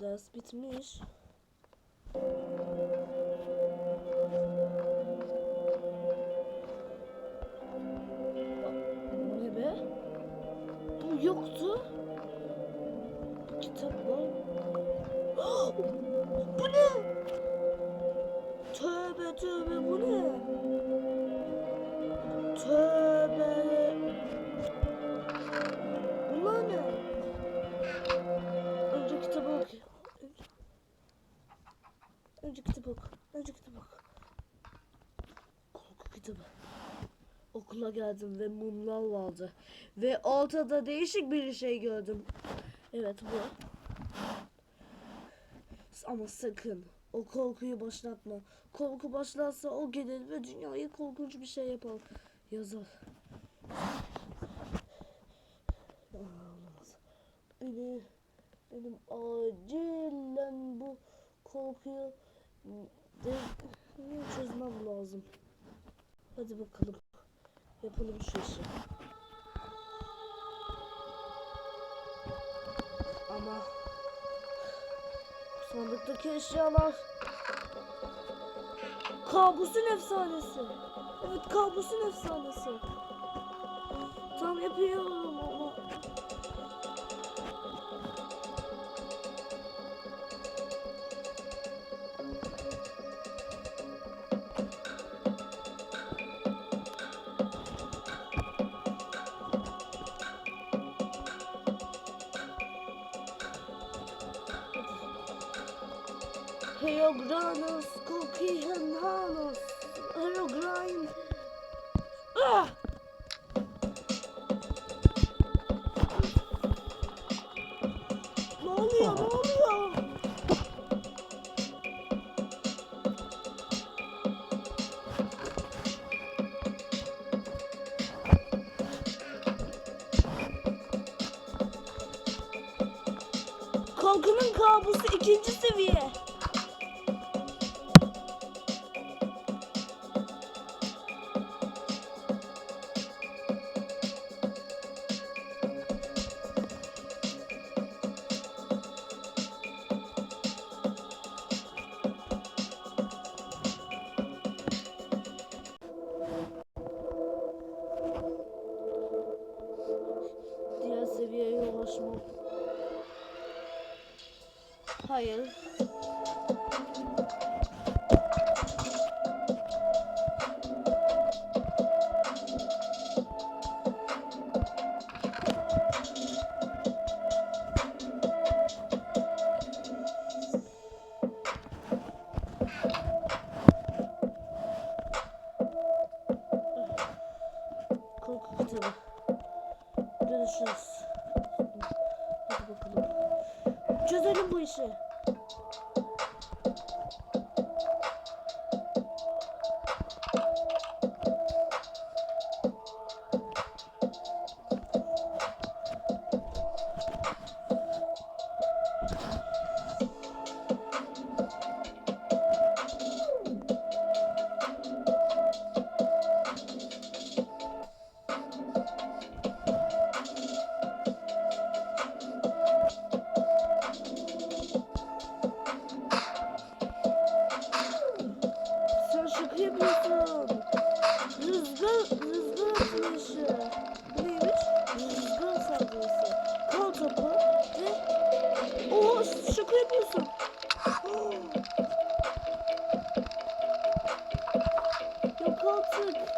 Ders bitmiş. Bu ne be? Bu yoktu. Kitap var. bu ne? Tövbe tövbe bu ne? Önce oku. Korku kitabı. Okula geldim ve mumlar vardı. Ve ortada değişik bir şey gördüm. Evet bu. Ama sakın o korkuyu başlatma. Korku başlarsa o gelir ve dünyaya korkunç bir şey yapar. Yazar. Olamaz. Beni, benim acilen bu korkuyu çözmem lazım. Hadi bakalım. Yapalım şu işi. Ama sandıktaki eşyalar kabusun efsanesi. Evet kabusun efsanesi. Tam yapıyorum Heogranos, Kokihanos, Heograin. Ah! Ne oluyor, ne oluyor? Korkunun kabusu ikinci seviye. Ulaşmak. Hayır. Korku kitabı. Görüşürüz. Çözelim bu işi. Yapıyorsun. Rüzgar, rüzgar atılışı. Bu neymiş? Rüzgar saldırısı. Kal topu ve... Oo şaka yapıyorsun. Yok artık.